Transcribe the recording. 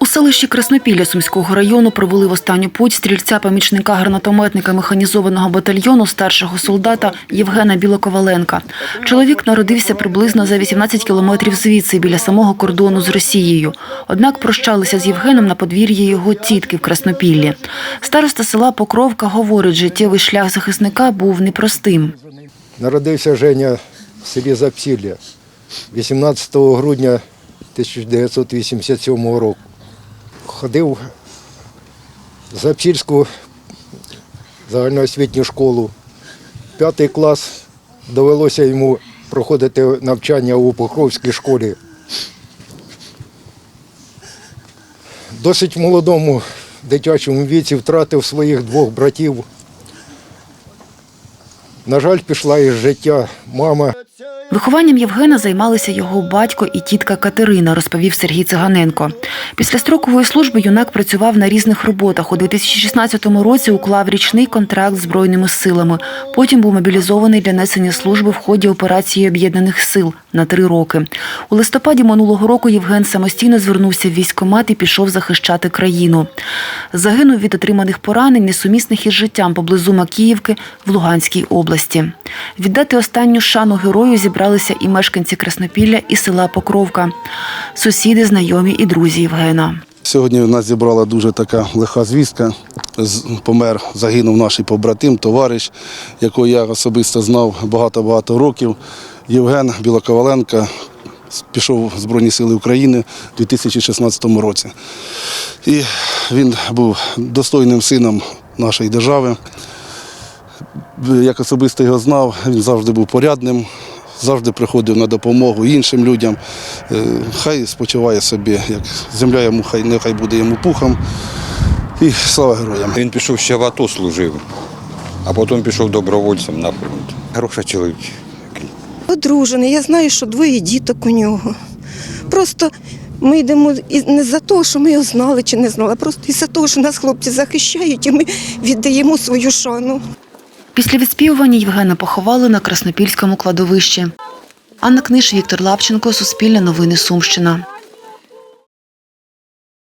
У селищі Краснопілля Сумського району провели в останню путь стрільця помічника гранатометника механізованого батальйону старшого солдата Євгена Білоковаленка. Чоловік народився приблизно за 18 кілометрів звідси, біля самого кордону з Росією. Однак прощалися з Євгеном на подвір'ї його тітки в Краснопіллі. Староста села Покровка говорить, життєвий шлях захисника був непростим. Народився Женя в селі Запсілля 18 грудня 1987 року. Ходив в Запсільську загальноосвітню школу. П'ятий клас довелося йому проходити навчання у Покровській школі. Досить молодому дитячому віці втратив своїх двох братів. На жаль, пішла із життя мама. Вихованням Євгена займалися його батько і тітка Катерина, розповів Сергій Циганенко. Після строкової служби юнак працював на різних роботах. У 2016 році уклав річний контракт з Збройними силами. Потім був мобілізований для несення служби в ході операції Об'єднаних сил на три роки. У листопаді минулого року Євген самостійно звернувся в військкомат і пішов захищати країну. Загинув від отриманих поранень, несумісних із життям поблизу Макіївки в Луганській області. Віддати останню шану герою зібралися і мешканці Краснопілля і села Покровка, сусіди, знайомі і друзі Євгена. Сьогодні нас зібрала дуже така лиха звістка. Помер, загинув наш побратим, товариш, якого я особисто знав багато-багато років. Євген Білоковаленко пішов в Збройні Сили України у 2016 році. І він був достойним сином нашої держави. Як особисто його знав, він завжди був порядним, завжди приходив на допомогу іншим людям. Е, Хай спочиває собі, як земля йому, хай нехай буде йому пухом. І слава героям. Він пішов ще в АТО служив, а потім пішов добровольцем на фронт. Хороший чоловік. Одружений. Я знаю, що двоє діток у нього. Просто ми йдемо і не за те, що ми його знали чи не знали, а просто із-за того, що нас хлопці захищають, і ми віддаємо свою шану. Після відспівування Євгена поховали на Краснопільському кладовищі. Анна Книж, Віктор Лапченко, Суспільне новини Сумщина.